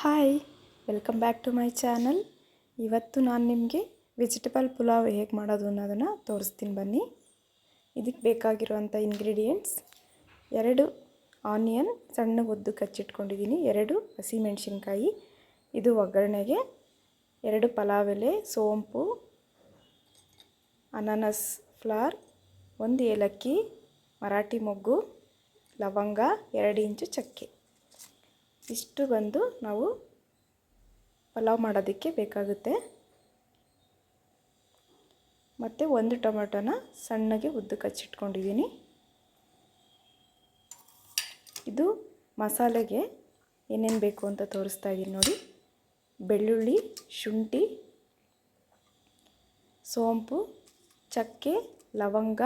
Hi, welcome back to my channel. ಇವತ್ತು ನಾನು ನಿಮಗೆ ವೆಜಿಟೇಬಲ್ ಪುಲಾವ್ ಹೇಗೆ ಮಾಡೋದು ಅನ್ನೋದನ್ನು ತೋರಿಸ್ತೀನಿ ಬನ್ನಿ. ಇದಕ್ಕೆ ಬೇಕಾಗಿರುವಂಥ ಇಂಗ್ರೀಡಿಯೆಂಟ್ಸ್ ಎರಡು ಆನಿಯನ್ ಸಣ್ಣ ಉದ್ದು ಕಚ್ಚಿಟ್ಕೊಂಡಿದ್ದೀನಿ ಎರಡು ಹಸಿಮೆಣಸಿನ್ಕಾಯಿ, ಇದು ಒಗ್ಗರಣೆಗೆ, ಎರಡು ಪಲಾವ್ ಎಲೆ ಸೋಂಪು, ಅನಾನಸ್ ಫ್ಲಾರ್, ಒಂದು ಏಲಕ್ಕಿ, ಮರಾಠಿ ಮೊಗ್ಗು, ಲವಂಗ, ಎರಡು ಇಂಚು ಚಕ್ಕೆ. ಇಷ್ಟು ಬಂದು ನಾವು ಪಲಾವ್ ಮಾಡೋದಕ್ಕೆ ಬೇಕಾಗುತ್ತೆ. ಮತ್ತು ಒಂದು ಟೊಮೆಟೊನ ಸಣ್ಣಗೆ ಉದ್ದು ಕಚ್ಚಿಟ್ಕೊಂಡಿದ್ದೀನಿ ಇದು ಮಸಾಲೆಗೆ ಏನೇನು ಬೇಕು ಅಂತ ತೋರಿಸ್ತಾ ಇದ್ದೀನಿ ನೋಡಿ. ಬೆಳ್ಳುಳ್ಳಿ, ಶುಂಠಿ, ಸೋಂಪು, ಚಕ್ಕೆ, ಲವಂಗ,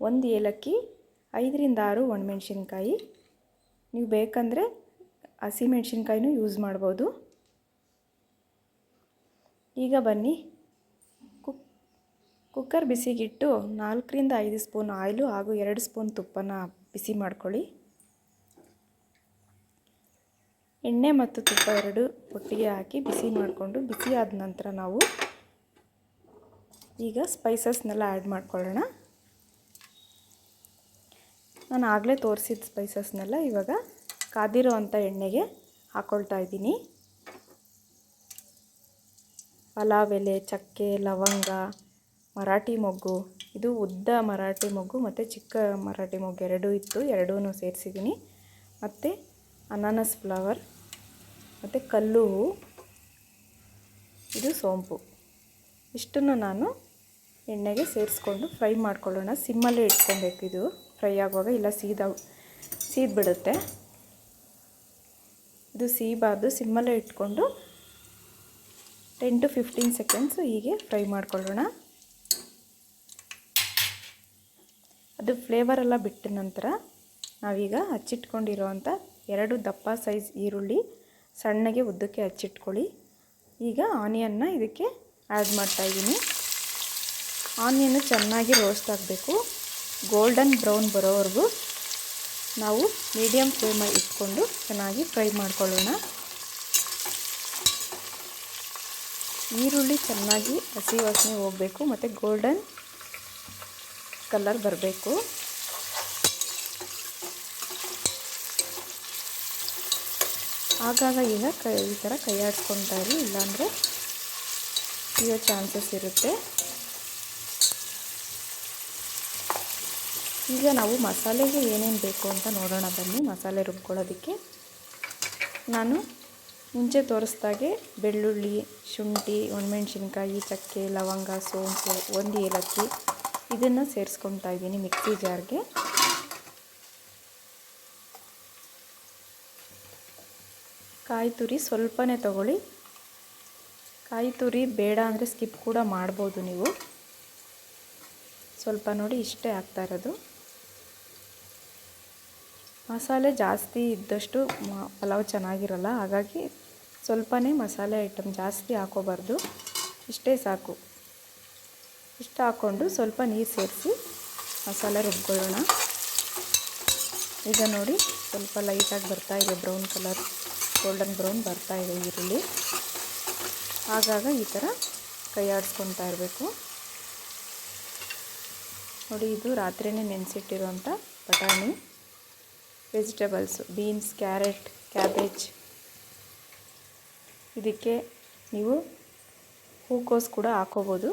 ಒಂದು ಏಲಕ್ಕಿ, ಐದರಿಂದ ಆರು ಒಣಮೆಣ್ಸಿನ್ಕಾಯಿ. ನೀವು ಬೇಕಂದರೆ ಹಸಿಮೆಣ್ಸಿನ್ಕಾಯಿನೂ ಯೂಸ್ ಮಾಡ್ಬೋದು. ಈಗ ಬನ್ನಿ. ಕುಕ್ ಕುಕ್ಕರ್ ಬಿಸಿಗಿಟ್ಟು ನಾಲ್ಕರಿಂದ ಐದು ಸ್ಪೂನ್ ಆಯಿಲು ಹಾಗೂ ಎರಡು ಸ್ಪೂನ್ ತುಪ್ಪನ ಬಿಸಿ ಮಾಡ್ಕೊಳ್ಳಿ. ಎಣ್ಣೆ ಮತ್ತು ತುಪ್ಪ ಎರಡು ಒಟ್ಟಿಗೆ ಹಾಕಿ ಬಿಸಿ ಮಾಡಿಕೊಂಡು ಬಿಸಿ ಆದ ನಂತರ ನಾವು ಈಗ ಸ್ಪೈಸಸ್ನೆಲ್ಲ ಆ್ಯಡ್ ಮಾಡ್ಕೊಳ್ಳೋಣ. ನಾನು ಆಗಲೇ ತೋರಿಸಿದ ಸ್ಪೈಸಸ್ನೆಲ್ಲ ಇವಾಗ ಕಾದಿರೋ ಅಂಥ ಎಣ್ಣೆಗೆ ಹಾಕ್ಕೊಳ್ತಾ ಇದ್ದೀನಿ. ಪಲಾವ್ ಎಲೆ, ಚಕ್ಕೆ, ಲವಂಗ, ಮರಾಠಿ ಮೊಗ್ಗು. ಇದು ಉದ್ದ ಮರಾಠಿ ಮೊಗ್ಗು ಮತ್ತು ಚಿಕ್ಕ ಮರಾಠಿ ಮೊಗ್ಗು ಎರಡೂ ಇತ್ತು ಎರಡೂ ಸೇರಿಸಿದ್ದೀನಿ. ಮತ್ತು ಅನಾನಸ್ ಫ್ಲವರ್, ಮತ್ತು ಕಲ್ಲು ಹೂವು ಇದು ಸೋಂಪು. ಇಷ್ಟನ್ನು ನಾನು ಎಣ್ಣೆಗೆ ಸೇರಿಸ್ಕೊಂಡು ಫ್ರೈ ಮಾಡ್ಕೊಳ್ಳೋಣ. ಸಿಮ್ಮಲ್ಲೇ ಇಟ್ಕೊಬೇಕು ಇದು. ಫ್ರೈ ಆಗುವಾಗ ಇಲ್ಲ, ಸೀದ, ಸೀದ್ಬಿಡುತ್ತೆ. ಇದು ಸೀಬಾರ್ದು ಸಿಮ್ಮಲ್ಲೇ ಇಟ್ಕೊಂಡು ಟೆನ್ ಟು ಫಿಫ್ಟೀನ್ ಸೆಕೆಂಡ್ಸು ಹೀಗೆ ಫ್ರೈ ಮಾಡ್ಕೊಳ್ಳೋಣ. ಅದು ಫ್ಲೇವರೆಲ್ಲ ಬಿಟ್ಟ ನಂತರ ನಾವೀಗ ಹಚ್ಚಿಟ್ಕೊಂಡಿರೋವಂಥ ಎರಡು ದಪ್ಪ ಸೈಜ್ ಈರುಳ್ಳಿ ಸಣ್ಣಗೆ ಉದ್ದಕ್ಕೆ ಹಚ್ಚಿಟ್ಕೊಳ್ಳಿ. ಈಗ ಆನಿಯನ್ನ ಇದಕ್ಕೆ ಆ್ಯಡ್ ಮಾಡ್ತಾಯಿದ್ದೀನಿ ಆನಿಯನ್ನು ಚೆನ್ನಾಗಿ ರೋಸ್ಟ್ ಆಗಬೇಕು. ಗೋಲ್ಡನ್ ಬ್ರೌನ್ ಬರೋವರೆಗೂ ನಾವು ಮೀಡಿಯಮ್ ಫ್ಲೇಮಲ್ಲಿ ಇಟ್ಕೊಂಡು ಚೆನ್ನಾಗಿ ಫ್ರೈ ಮಾಡ್ಕೊಳ್ಳೋಣ. ಈರುಳ್ಳಿ ಚೆನ್ನಾಗಿ ಹಸಿ ವಾಸನೆ ಹೋಗಬೇಕು ಮತ್ತು ಗೋಲ್ಡನ್ ಕಲರ್ ಬರಬೇಕು. ಆಗಾಗ ಈಗ ಕೈ ಈ ಥರ ಕೈ ಇರಿ, ಇಲ್ಲಾಂದರೆ ಇರೋ ಚಾನ್ಸಸ್ ಇರುತ್ತೆ. ಈಗ ನಾವು ಮಸಾಲೆಗೆ ಏನೇನು ಬೇಕು ಅಂತ ನೋಡೋಣ ಬನ್ನಿ. ಮಸಾಲೆ ರುಬ್ಕೊಳ್ಳೋದಕ್ಕೆ. ನಾನು ಮುಂಚೆ ತೋರಿಸ್ದಾಗೆ ಬೆಳ್ಳುಳ್ಳಿ, ಶುಂಠಿ, ಒಣಮೆಣ್ಸಿನ್ಕಾಯಿ, ಚಕ್ಕೆ, ಲವಂಗ, ಸೋಂಪು, ಒಂದು ಏಲಕ್ಕಿ ಇದನ್ನು ಸೇರಿಸ್ಕೊತಾ ಇದ್ದೀನಿ ಮಿಕ್ಸಿ ಜಾರ್ಗೆ. ಕಾಯಿ ತುರಿ ಸ್ವಲ್ಪನೇ ತಗೊಳ್ಳಿ. ಕಾಯಿ ತುರಿ ಬೇಡ ಅಂದರೆ ಸ್ಕಿಪ್ ಕೂಡ ಮಾಡ್ಬೋದು ನೀವು. ಸ್ವಲ್ಪ ನೋಡಿ ಇಷ್ಟೇ ಆಗ್ತಾ ಇರೋದು. ಮಸಾಲೆ ಜಾಸ್ತಿ ಇದ್ದಷ್ಟು ಪಲಾವ್ ಚೆನ್ನಾಗಿರಲ್ಲ, ಹಾಗಾಗಿ ಸ್ವಲ್ಪನೇ ಮಸಾಲೆ ಐಟಮ್ ಜಾಸ್ತಿ ಹಾಕೋಬಾರ್ದು. ಇಷ್ಟೇ ಸಾಕು. ಇಷ್ಟು ಹಾಕ್ಕೊಂಡು ಸ್ವಲ್ಪ ನೀರು ಸೇರಿಸಿ ಮಸಾಲೆ ರುಬ್ಕೊಳ್ಳೋಣ. ಈಗ ನೋಡಿ ಸ್ವಲ್ಪ ಲೈಟಾಗಿ ಬರ್ತಾ ಇದೆ ಬ್ರೌನ್ ಕಲರ್, ಗೋಲ್ಡನ್ ಬ್ರೌನ್ ಬರ್ತಾ ಇದೆ ಈರುಳ್ಳಿ. ಆಗಾಗ ಈ ಥರ ಕೈ ಆಡಿಸ್ಕೊತಾ ಇರಬೇಕು. ನೋಡಿ, ಇದು ರಾತ್ರಿಯೇ ನೆನೆಸಿಟ್ಟಿರುವಂಥ ಬಟಾಣಿ. Vegetables, beans, carrot, cabbage. ಇದಕ್ಕೆ ನೀವು ಹೂಕೋಸ್ ಕೂಡ ಹಾಕೋಬೋದು.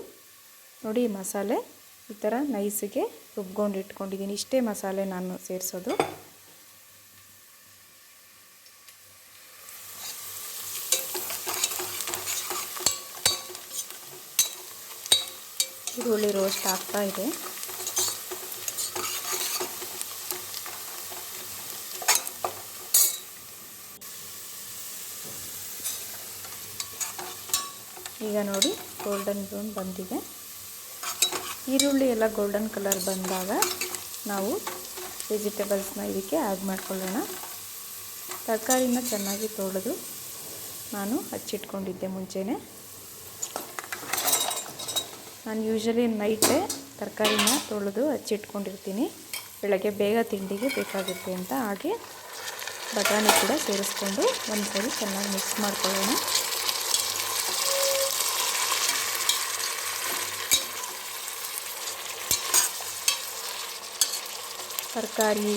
ನೋಡಿ ಮಸಾಲೆ ಈ ಥರ ನೈಸಿಗೆ ರುಬ್ಕೊಂಡು ಇಟ್ಕೊಂಡಿದ್ದೀನಿ. ಇಷ್ಟೇ ಮಸಾಲೆ ನಾನು ಸೇರಿಸೋದು. ಈರುಳ್ಳಿ ರೋಸ್ಟ್ ಆಗ್ತಾ ಇದೆ. ಈಗ ನೋಡಿ ಗೋಲ್ಡನ್ ಬ್ರೌನ್ ಬಂದಿದೆ. ಈರುಳ್ಳಿ ಎಲ್ಲ ಗೋಲ್ಡನ್ ಕಲರ್ ಬಂದಾಗ ನಾವು ವೆಜಿಟೇಬಲ್ಸ್ನ ಇದಕ್ಕೆ ಆ್ಯಡ್ ಮಾಡ್ಕೊಳ್ಳೋಣ. ತರಕಾರಿನ ಚೆನ್ನಾಗಿ ತೊಳೆದು ನಾನು ಹಚ್ಚಿಟ್ಕೊಂಡಿದ್ದೆ ಮುಂಚೆನೆ. ನಾನು ಯೂಶಲಿ ನೈಟೇ ತರಕಾರಿನ ತೊಳೆದು ಹಚ್ಚಿಟ್ಕೊಂಡಿರ್ತೀನಿ. ಬೆಳಗ್ಗೆ ಬೇಗ ತಿಂಡಿಗೆ ಬೇಕಾಗುತ್ತೆ ಅಂತ. ಹಾಗೆ ಬಟಾಣಿ ಕೂಡ ಸೇರಿಸ್ಕೊಂಡು ಒಂದು ಸರಿ ಚೆನ್ನಾಗಿ ಮಿಕ್ಸ್ ಮಾಡ್ಕೊಳ್ಳೋಣ. ತರಕಾರಿ,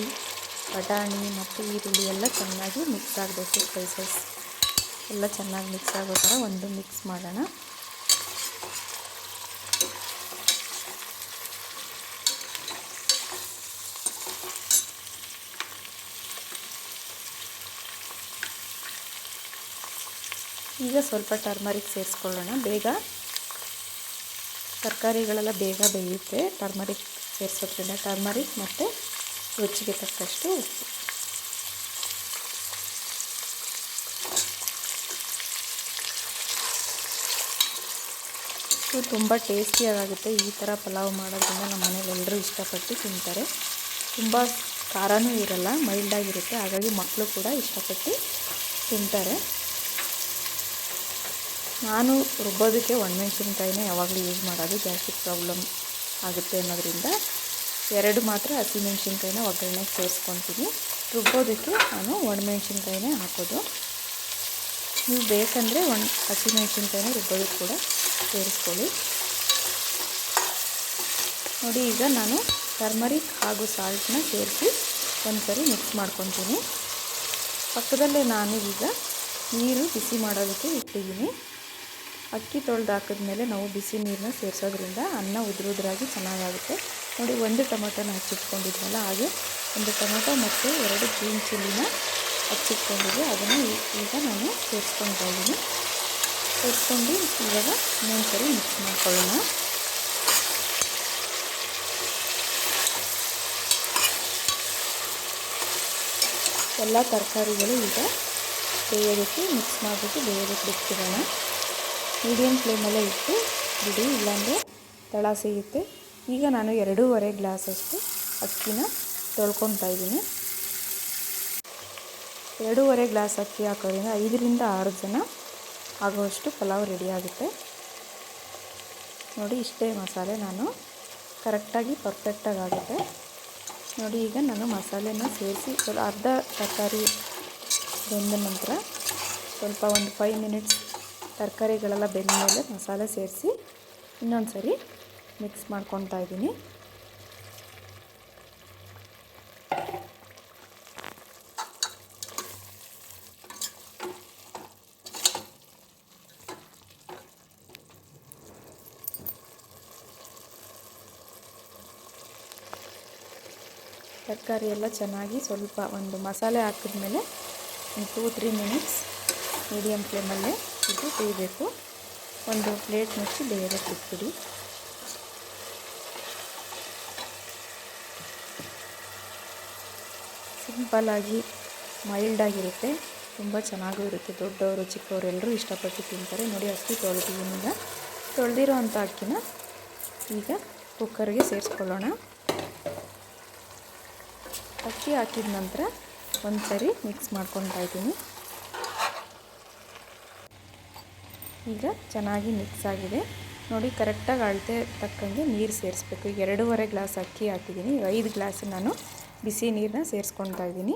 ಬಟಾಣಿ ಮತ್ತು ಈರುಳ್ಳಿ ಎಲ್ಲ ಚೆನ್ನಾಗಿ ಮಿಕ್ಸ್ ಆಗಬೇಕು ಸ್ಪೈಸಸ್ ಎಲ್ಲ ಚೆನ್ನಾಗಿ ಮಿಕ್ಸ್ ಆಗೋ ಥರ ಒಂದು ಮಿಕ್ಸ್ ಮಾಡೋಣ. ಈಗ ಸ್ವಲ್ಪ ಟರ್ಮರಿಕ್ ಸೇರಿಸ್ಕೊಳ್ಳೋಣ. ಬೇಗ ತರಕಾರಿಗಳೆಲ್ಲ ಬೇಗ ಬೇಯುತ್ತೆ. ಟರ್ಮರಿಕ್ ಸೇರಿಸೋದ್ರಿಂದ ಟರ್ಮರಿಕ್ ಮತ್ತು ರುಚಿಗೆ ತಕ್ಕಷ್ಟು ಉಪ್ಪು. ಇದು ತುಂಬ ಟೇಸ್ಟಿಯಾಗುತ್ತೆ ಈ ಥರ ಪಲಾವ್ ಮಾಡೋದ್ರಿಂದ ನಮ್ಮ ಮನೇಲಿ ಎಲ್ಲರೂ ಇಷ್ಟಪಟ್ಟು ತಿಂತಾರೆ. ತುಂಬ ಖಾರನೂ ಇರಲ್ಲ ಮೈಲ್ಡಾಗಿರುತ್ತೆ ಹಾಗಾಗಿ ಮಕ್ಕಳು ಕೂಡ ಇಷ್ಟಪಟ್ಟು ತಿಂತಾರೆ. ನಾನು ರುಬ್ಬೋದಕ್ಕೆ ಒಣಮೆಣ್ಸಿನ್ಕಾಯಿನೇ ಯಾವಾಗಲೂ ಯೂಸ್ ಮಾಡೋದು ಗ್ಯಾಸ್ಟ್ರಿಕ್ ಪ್ರಾಬ್ಲಮ್ ಆಗುತ್ತೆ ಅನ್ನೋದ್ರಿಂದ ಎರಡು ಮಾತ್ರ ಹಸಿಮೆಣ್ಸಿನ್ಕಾಯಿನ ಒಗ್ಗರಣೆಗೆ ಸೇರಿಸ್ಕೊತೀನಿ ರುಬ್ಬೋದಕ್ಕೆ ನಾನು ಒಣಮೆಣ್ಸಿನ್ಕಾಯಿನೇ ಹಾಕೋದು. ನೀವು ಬೇಕಂದರೆ ಒಣ ಹಸಿಮೆಣ್ಸಿನ್ಕಾಯಿನ ರುಬ್ಬೋದಕ್ಕೆ ಕೂಡ ಸೇರಿಸ್ಕೊಳ್ಳಿ. ನೋಡಿ, ಈಗ ನಾನು ಟರ್ಮರಿಕ್ ಹಾಗೂ ಸಾಲ್ಟನ್ನ ಸೇರಿಸಿ ಒಂದು ಸರಿ ಮಿಕ್ಸ್ ಮಾಡ್ಕೊತೀನಿ ಪಕ್ಕದಲ್ಲೇ ನಾನು ಈಗ ನೀರು ಬಿಸಿ ಮಾಡೋದಕ್ಕೆ ಇಟ್ಟಿದ್ದೀನಿ. ಅಕ್ಕಿ ತೊಳೆದು ಹಾಕಿದ್ಮೇಲೆ ನಾವು ಬಿಸಿ ನೀರನ್ನ ಸೇರಿಸೋದ್ರಿಂದ ಅನ್ನ ಉದುರುದ್ರಾಗಿ ಚೆನ್ನಾಗಾಗುತ್ತೆ. ನೋಡಿ ಒಂದು ಟೊಮೊಟೊನ ಹಚ್ಚಿಟ್ಕೊಂಡಿದ್ವಲ್ಲ ಹಾಗೆ ಒಂದು ಟೊಮೊಟೊ ಮತ್ತು ಎರಡು ಗ್ರೀನ್ ಚಿಲ್ಲಿನ ಹಚ್ಚಿಟ್ಕೊಂಡಿದ್ದೆ ಅದನ್ನು ಈಗ ನಾನು ಸೇರಿಸ್ಕೊತಾ ಇದ್ದೀನಿ ಸೇರಿಸ್ಕೊಂಡು ಇವಾಗ ಇನ್ನೊಂದು ಸರಿ ಮಿಕ್ಸ್ ಮಾಡ್ಕೊಳ್ಳೋಣ ಎಲ್ಲ ತರಕಾರಿಗಳು ಈಗ ಬೇಯೋದಕ್ಕೆ ಮಿಕ್ಸ್ ಮಾಡಿಬಿಟ್ಟು ಬೇಯೋದಕ್ಕೆ ಬಿಡ್ತಿರೋಣ ಮೀಡಿಯಮ್ ಫ್ಲೇಮಲ್ಲೇ ಇಟ್ಟು ಬಿಡಿ ಇಲ್ಲಾಂದರೆ ತಳ ಸಿಗುತ್ತೆ ಈಗ ನಾನು ಎರಡೂವರೆ ಗ್ಲಾಸಷ್ಟು ಅಕ್ಕಿನ ತೊಳ್ಕೊತಾ ಇದ್ದೀನಿ. ಎರಡೂವರೆ ಗ್ಲಾಸ್ ಅಕ್ಕಿ ಹಾಕೋದ್ರಿಂದ ಐದರಿಂದ ಆರು ಜನ ಆಗುವಷ್ಟು ಪಲಾವ್ ರೆಡಿ ಆಗುತ್ತೆ. ನೋಡಿ ಇಷ್ಟೇ ಮಸಾಲೆ ನಾನು ಕರೆಕ್ಟಾಗಿ ಪರ್ಫೆಕ್ಟಾಗಿ ಆಗುತ್ತೆ. ನೋಡಿ ಈಗ ನಾನು ಮಸಾಲೆನ ಸೇರಿಸಿ ಸ್ವಲ್ಪ ಅರ್ಧ ತರಕಾರಿ ಬೆಂದ ನಂತರ ಸ್ವಲ್ಪ ಒಂದು ಫೈವ್ ಮಿನಿಟ್ಸ್ ತರಕಾರಿಗಳೆಲ್ಲ ಬೆಂದ ಮೇಲೆ ಮಸಾಲೆ ಸೇರಿಸಿ ಇನ್ನೊಂದು ಸರಿ ಮಿಕ್ಸ್ ಮಾಡ್ಕೊತಾ ಇದ್ದೀನಿ. ತರಕಾರಿ ಎಲ್ಲ ಚೆನ್ನಾಗಿ ಸ್ವಲ್ಪ ಒಂದು ಮಸಾಲೆ ಹಾಕಿದ್ಮೇಲೆ ಒಂದು ಟೂ ತ್ರೀ ಮಿನಿಟ್ಸ್ ಮೀಡಿಯಮ್ ಫ್ಲೇಮಲ್ಲೇ ಇದು ಬೇಯಬೇಕು. ಒಂದು ಪ್ಲೇಟ್ ಮುಚ್ಚಿ ಬೇಯೋದಕ್ಕೆ ಬಿಟ್ಬಿಡಿ ಸಿಂಪಲ್ಲಾಗಿ ಮೈಲ್ಡಾಗಿರುತ್ತೆ ತುಂಬ ಚೆನ್ನಾಗೂ ಇರುತ್ತೆ. ದೊಡ್ಡವರು, ಚಿಕ್ಕವರು ಎಲ್ಲರೂ ಇಷ್ಟಪಟ್ಟು ತಿಂತಾರೆ. ನೋಡಿ ಅಕ್ಕಿ ತೊಳೆದಿದ್ದೀನಿ ತೊಳೆದಿರೋ ಅಂಥ ಅಕ್ಕಿನ ಈಗ ಕುಕ್ಕರ್ಗೆ ಸೇರಿಸ್ಕೊಳ್ಳೋಣ. ಅಕ್ಕಿ ಹಾಕಿದ ನಂತರ ಒಂದು ಸರಿ ಮಿಕ್ಸ್ ಮಾಡ್ಕೊತಾ ಇದ್ದೀನಿ. ಈಗ ಚೆನ್ನಾಗಿ ಮಿಕ್ಸ್ ಆಗಿದೆ. ನೋಡಿ, ಕರೆಕ್ಟಾಗಿ ಅಳತೆ ತಕ್ಕಂಗೆ ನೀರು ಸೇರಿಸ್ಬೇಕು. ಈಗ ಎರಡೂವರೆ ಗ್ಲಾಸ್ ಅಕ್ಕಿ ಹಾಕಿದ್ದೀನಿ. ಈಗ ಐದು ಗ್ಲಾಸ್ ನಾನು ಬಿಸಿ ನೀರನ್ನ ಸೇರಿಸ್ಕೊತಾ ಇದ್ದೀನಿ.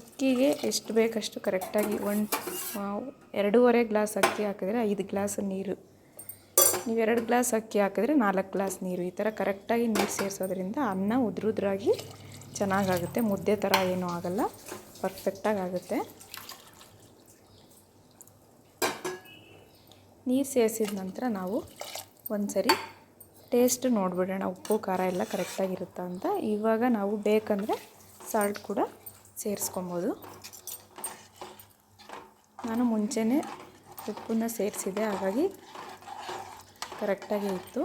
ಅಕ್ಕಿಗೆ ಎಷ್ಟು ಬೇಕಷ್ಟು ಕರೆಕ್ಟಾಗಿ ಒಂದು ಎರಡೂವರೆ ಗ್ಲಾಸ್ ಅಕ್ಕಿ ಹಾಕಿದ್ರೆ ಐದು ಗ್ಲಾಸ್ ನೀರು. ನೀವು ಎರಡು ಗ್ಲಾಸ್ ಅಕ್ಕಿ ಹಾಕಿದ್ರೆ ನಾಲ್ಕು ಗ್ಲಾಸ್ ನೀರು. ಈ ಥರ ಕರೆಕ್ಟಾಗಿ ನೀರು ಸೇರಿಸೋದ್ರಿಂದ ಅನ್ನ ಉದ್ರುದ್ರಾಗಿ ಚೆನ್ನಾಗಾಗುತ್ತೆ. ಮುದ್ದೆ ಥರ ಏನೂ ಆಗಲ್ಲ. ಪರ್ಫೆಕ್ಟಾಗಿ ಆಗುತ್ತೆ. ನೀರು ಸೇರಿಸಿದ ನಂತರ ನಾವು ಒಂದು ಸರಿ ಟೇಸ್ಟ್ ನೋಡಿಬಿಡೋಣ, ಉಪ್ಪು, ಖಾರ ಎಲ್ಲ ಕರೆಕ್ಟಾಗಿರುತ್ತಾ ಅಂತ. ಇವಾಗ ನಾವು ಬೇಕಂದರೆ ಸಾಲ್ಟ್ ಕೂಡ ಸೇರಿಸ್ಕೊಬೋದು. ನಾನು ಮುಂಚೆನೇ ಉಪ್ಪನ್ನ ಸೇರಿಸಿದೆ ಹಾಗಾಗಿ ಕರೆಕ್ಟಾಗಿ ಇತ್ತು.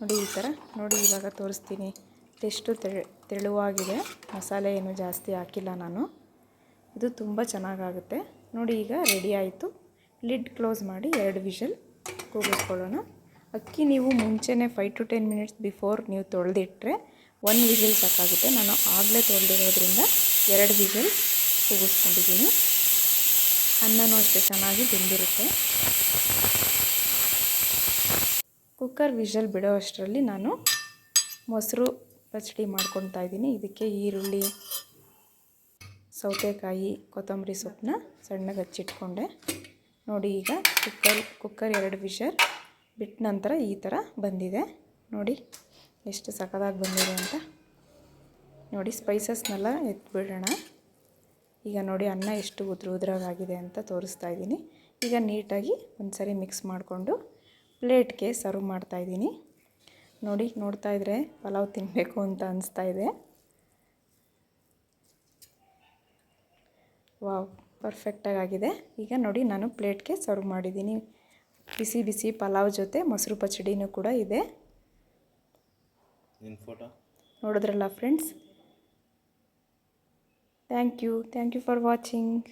ನೋಡಿ ಈ ಥರ ನೋಡಿ ಇವಾಗ ತೋರಿಸ್ತೀನಿ. ಎಷ್ಟು ತೆಳುವಾಗಿದೆ. ಮಸಾಲೆ ಏನು ಜಾಸ್ತಿ ಹಾಕಿಲ್ಲ ನಾನು. ಇದು ತುಂಬ ಚೆನ್ನಾಗಾಗುತ್ತೆ. ನೋಡಿ ಈಗ ರೆಡಿ ಆಯಿತು. ಲಿಡ್ ಕ್ಲೋಸ್ ಮಾಡಿ ಎರಡು ವಿಷಲ್ ಕೂಗಿಸ್ಕೊಳ್ಳೋಣ ಅಕ್ಕಿ ನೀವು ಮುಂಚೆನೇ five to ten minutes before ನೀವು ತೊಳೆದಿಟ್ಟರೆ ಒನ್ ವಿಸಿಲ್ ಸಾಕಾಗುತ್ತೆ. ನಾನು ಆಗಲೇ ತೊಳೆದಿರೋದ್ರಿಂದ ಎರಡು ವಿಸಿಲ್ ಕೂಗಿಸ್ಕೊಂಡಿದ್ದೀನಿ. ಅನ್ನನೂ ಅಷ್ಟೇ ಚೆನ್ನಾಗಿ ಬೆಂದಿರುತ್ತೆ. ಕುಕ್ಕರ್ ವಿಷಲ್ ಬಿಡೋ ಅಷ್ಟರಲ್ಲಿ ನಾನು ಮೊಸರು ಪಚಡಿ ಮಾಡ್ಕೊತಾ ಇದ್ದೀನಿ. ಇದಕ್ಕೆ ಈರುಳ್ಳಿ, ಸೌತೆಕಾಯಿ, ಕೊತ್ತಂಬರಿ ಸೊಪ್ಪನ್ನ ಸಣ್ಣಗೆ ಹಚ್ಚಿಟ್ಕೊಂಡೆ ನೋಡಿ ಈಗ ಕುಕ್ಕರ್ ಕುಕ್ಕರ್ ಎರಡು ವಿಷರ್ ಬಿಟ್ಟ ನಂತರ ಈ ಥರ ಬಂದಿದೆ. ನೋಡಿ ಎಷ್ಟು ಸಖದಾಗಿ ಬಂದಿದೆ ಅಂತ. ನೋಡಿ ಸ್ಪೈಸಸ್ನೆಲ್ಲ ಎತ್ಬಿಡೋಣ. ಈಗ ನೋಡಿ ಅನ್ನ ಎಷ್ಟು ಉದ್ರ ಉದ್ರಾಗಿದೆ ಅಂತ ತೋರಿಸ್ತಾ ಇದ್ದೀನಿ. ಈಗ ನೀಟಾಗಿ ಒಂದ್ಸರಿ ಮಿಕ್ಸ್ ಮಾಡಿಕೊಂಡು ಪ್ಲೇಟ್ಗೆ ಸರ್ವ್ ಮಾಡ್ತಾ ಇದ್ದೀನಿ. ನೋಡಿ ನೋಡ್ತಾ ಇದ್ರೆ ಪಲಾವ್ ತಿನ್ನಬೇಕು ಅಂತ ಅನಿಸ್ತಾ ಇದೆ. ವಾವ್. ಪರ್ಫೆಕ್ಟಾಗಿ ಆಗಿದೆ ಈಗ ನೋಡಿ ನಾನು ಪ್ಲೇಟ್ಗೆ ಸರ್ವ್ ಮಾಡಿದ್ದೀನಿ. ಬಿಸಿ ಬಿಸಿ ಪಲಾವ್ ಜೊತೆ ಮೊಸರು ಪಚಡಿನೂ ಕೂಡ ಇದೆ. ನೋಡಿದ್ರಲ್ಲ friends thank you thank you for watching